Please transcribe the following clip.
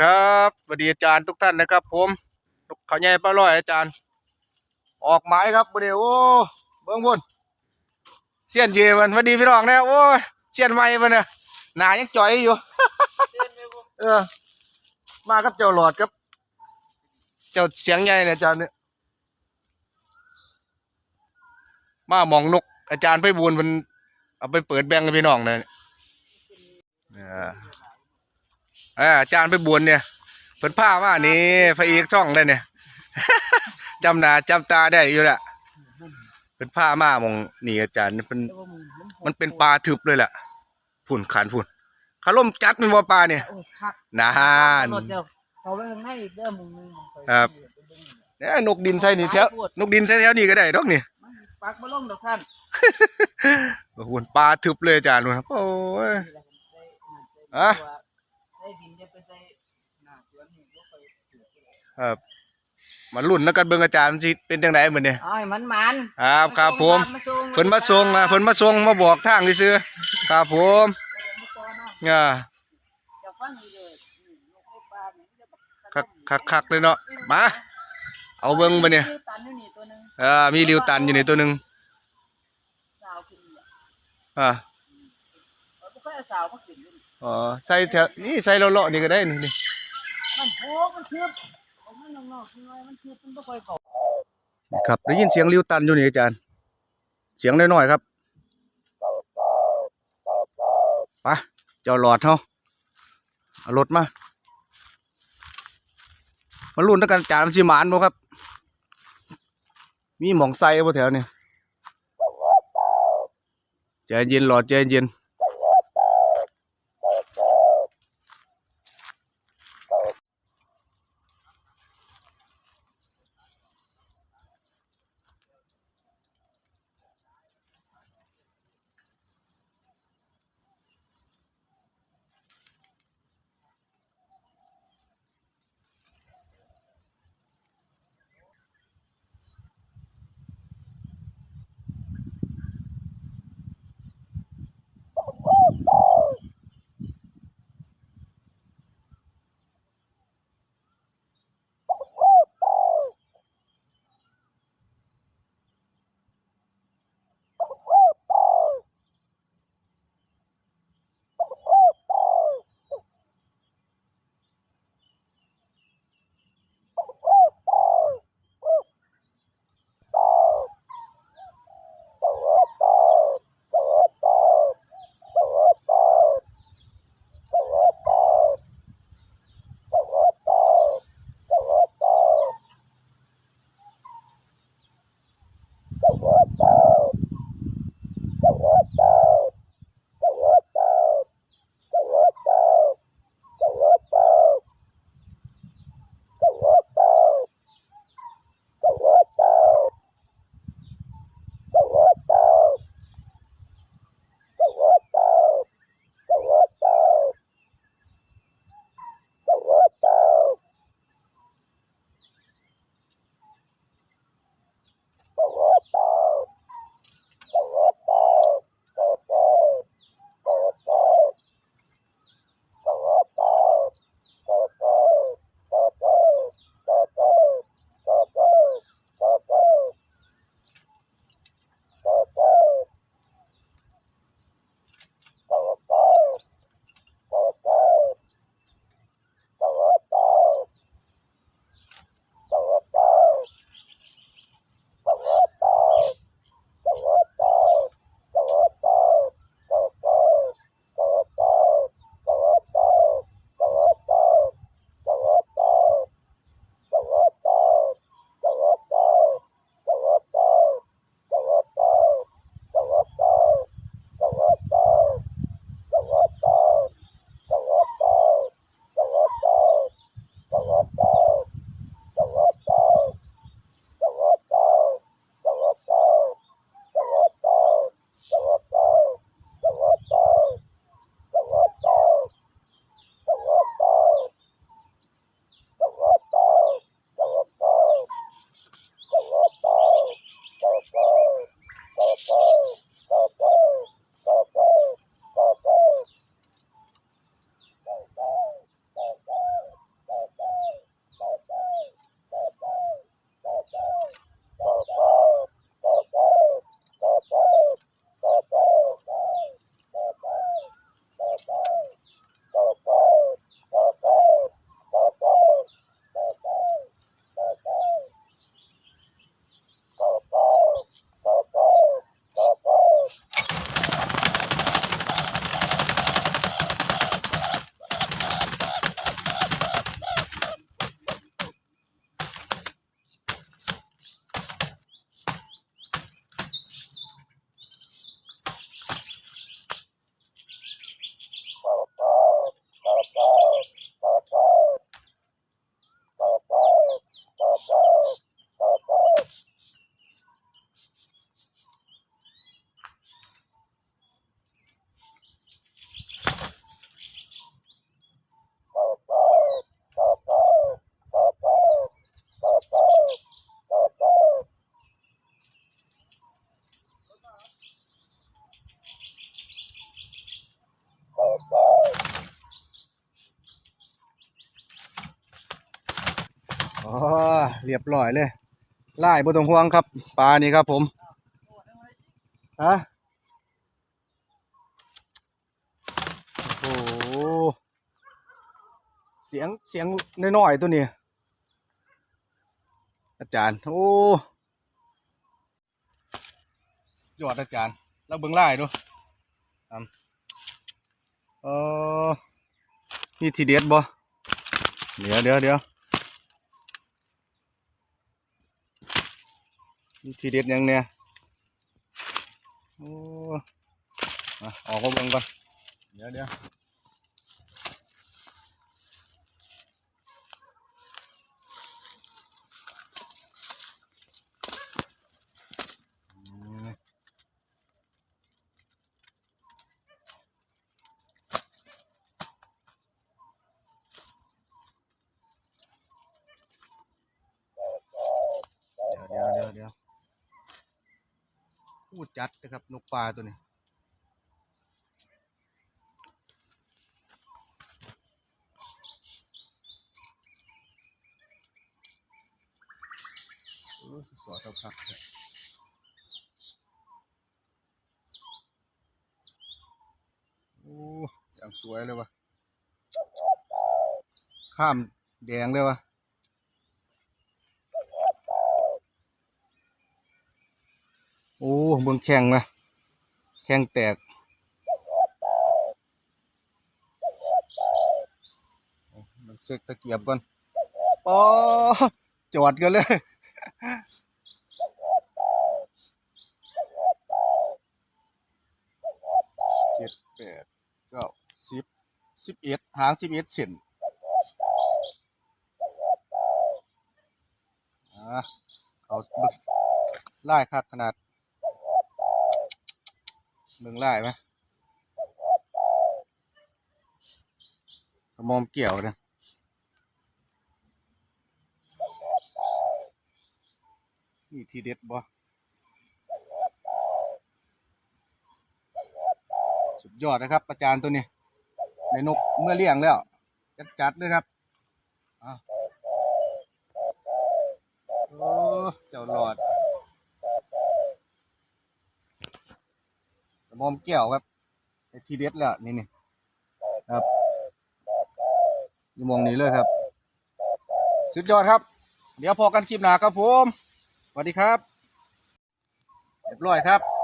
ครับสวัสดีอาจารย์ทุกท่านนะครับ ผมนกเขาใหญ่ปลาลอยอาจารย์ ออกหมายครับเดี๋ยวโอ้เบิ่งพุ่นเสียนเยมันสวัสดีพี่น้องนะโอ้เสียนใหม่มันน่ะหนายังจ่อยอยู่เออมากับเจ้าหลอดครับ เจ้าเสียงใหญ่เนี่ยอาจารย์เนี่ยมามองนกอาจารย์ไปบูนมันเอาไปเปิดแบงค์ให้พี่น้องเลยเออเอออาจารย์ไปบวนเนี่ยเพิ่นผ้าว่านี่พระเอกช่องเลยเนี่ยจำหน้าจำตาได้อยู่แหละเพิ่นผ้ามาหมองนี่อาจารย์เพิ่นมันเป็นปลาทึบเลยแหละผุ่นขันผุ่นขาล่มจัดเป็นบ่ปลาเนี่ยโอ้คักนานรถเดียวเขาไปข้างในอีกเด้อมึงมึงมึงไปครับเนี่ยนกดินใส่นี่แถวนกดินใส่แถวนี้ก็ได้ดอกนี่มันปักมาลงดอกท่านหุ่นปลาทึบเลยอาจารย์นู่นครับโอ้ยอะ ใส่ดินจะไปใส่หน้าสวนนี่บ่ไปปลูกเลย ครับมาลุ้นแล้วกันเบิ่งอาจารย์มันสิเป็นจังไดมื้อนี้เอาให้มันมันครับครับผมส่งเพิ่นมาส่งมาเพิ่นมาส่งมาบอกทางซื่อๆครับผมอ่าจะฟังอยู่เลยนี่นกในป่านี่มันจะบัคักคักคักเลยเนาะมาเอาเบิ่งมาเนี่ยมีตันอยู่นี่ตัวหนึงอ่ามีริวตันอยู่ในตัวหนึงสาวขึ้นเนี่ยอ่าเอาบ่ค่อยเอาสาวมาขึ้นอยู่นี่อ๋อใส่แถวนี่ใส่เลาะๆนี่ก็ได้นี่นี่มันโผมันคืบเอามั นอกๆขึ้นไว้มันคืบมันบ่ค่อยเข้าครับได้ยินเสียงริ้วตันอยู่นี่อาจารย์ เสียงน้อยๆครับไปเจ้าหลอดเฮาเอารถมามาลุ้นแล้วกันจารย์มันสิหมานบ่ครับ มีหมองใส่บ่แถวนี่ใจเย็นหลอดใจเย็น อ๋อเรียบร้อยเลยไล่บ่ต้องห่วงครับปลานี่ครับผมฮะโอ้โหเสียงเสียงน้อยๆตัวนี้อาจารย์ โอ้ยอดอาจารย์ แล้วเบิ่งไล่ดูเออมีทีเด็ดบ่เดี๋ยวเดี๋ยวเดี๋ยว ทีเด็ดยังเนี่ยโอ้ออกมาเบิ่งก่อนเดี๋ยวเดี๋ยวอืมเดี๋ยวเดี๋ยวเดี๋ยวเดี๋ยวพูดจัด นะครับ นกปลาตัวนี้ โอ้สวยครับครับโอ้ยังสวยเลยวะข้ามแดงเลยวะ โอ้เบิ่งแข้งนะแข้งแตกมันเสกตะเกียบก่อนปอจอดกันเลยเจ็ดแปดเก้าสิบสิบเอ็ดหางสิบเอ็ดเซนอ่าเขาบึกไล่คักขนาด เบิ่งไล่ไหมมอมเกี่ยวนะนี่ทีเด็ดบ่สุดยอดนะครับอาจารย์ตัวนี้ ในนกเมื่อเลี้ยงแล้ว จัดๆเลยครับอ้าวโอ้เจ้าหลอด มอมแก้วครับไอทีเด็ดแล้วนี่นี่ครับอยู่มองนี้เลยครับ สุดยอดครับ เดี๋ยวพอกันคลิปหนาครับผมสวัสดีครับ เรียบร้อยครับ